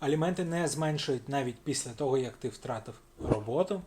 Аліменти не зменшують навіть після того, як ти втратив роботу.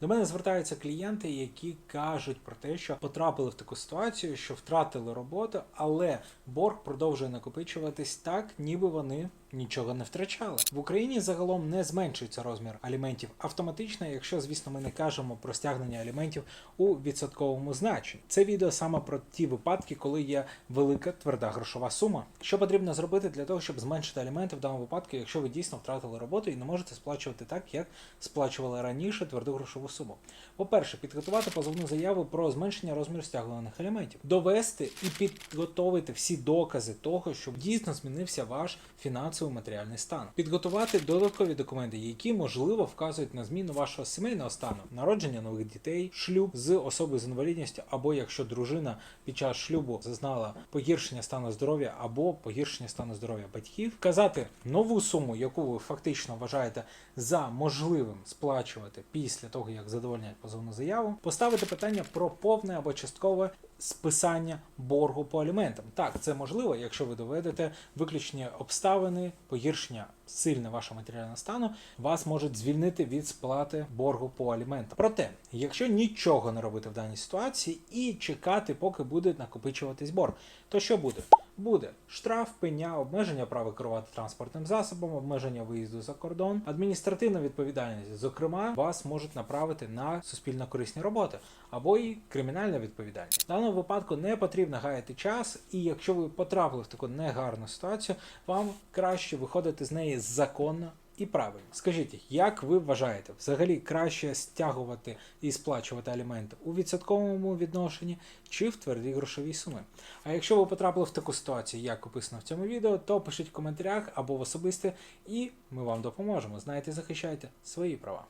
До мене звертаються клієнти, які кажуть про те, що потрапили в таку ситуацію, що втратили роботу, але борг продовжує накопичуватись так, ніби вони нічого не втрачали. В Україні загалом не зменшується розмір аліментів автоматично, якщо, звісно, ми не кажемо про стягнення аліментів у відсотковому значенні. Це відео саме про ті випадки, коли є велика тверда грошова сума. Що потрібно зробити для того, щоб зменшити аліменти в даному випадку, якщо ви дійсно втратили роботу і не можете сплачувати так, як сплачували раніше тверду грошову суму. По-перше, підготувати позовну заяву про зменшення розміру стягуваних аліментів, довести і підготовити всі докази того, що дійсно змінився ваш фінансовий матеріальний стан, підготувати додаткові документи, які можливо вказують на зміну вашого сімейного стану, народження нових дітей, шлюб з особою з інвалідністю, або якщо дружина під час шлюбу зазнала погіршення стану здоров'я або погіршення стану здоров'я батьків, вказати нову суму, яку ви фактично вважаєте за можливим сплачувати після того, як задовольнять позовну заяву, поставити питання про повне або часткове списання боргу по аліментам. Так, це можливо, якщо ви доведете виключні обставини, погіршення сильне вашого матеріального стану, вас можуть звільнити від сплати боргу по аліментам. Проте, якщо нічого не робити в даній ситуації і чекати, поки буде накопичуватись борг, то що буде? Буде штраф, пеня, обмеження права керувати транспортним засобом, обмеження виїзду за кордон, адміністративна відповідальність. Зокрема, вас можуть направити на суспільно корисні роботи або і кримінальна відповідальність. В даному випадку не потрібно гаяти час, і якщо ви потрапили в таку негарну ситуацію, вам краще виходити з неї законно і правильно. Скажіть, як ви вважаєте, взагалі краще стягувати і сплачувати аліменти у відсотковому відношенні чи в твердій грошовій суми? А якщо ви потрапили в таку ситуацію, як описано в цьому відео, то пишіть в коментарях або в особисте, і ми вам допоможемо. Знаєте, захищайте свої права.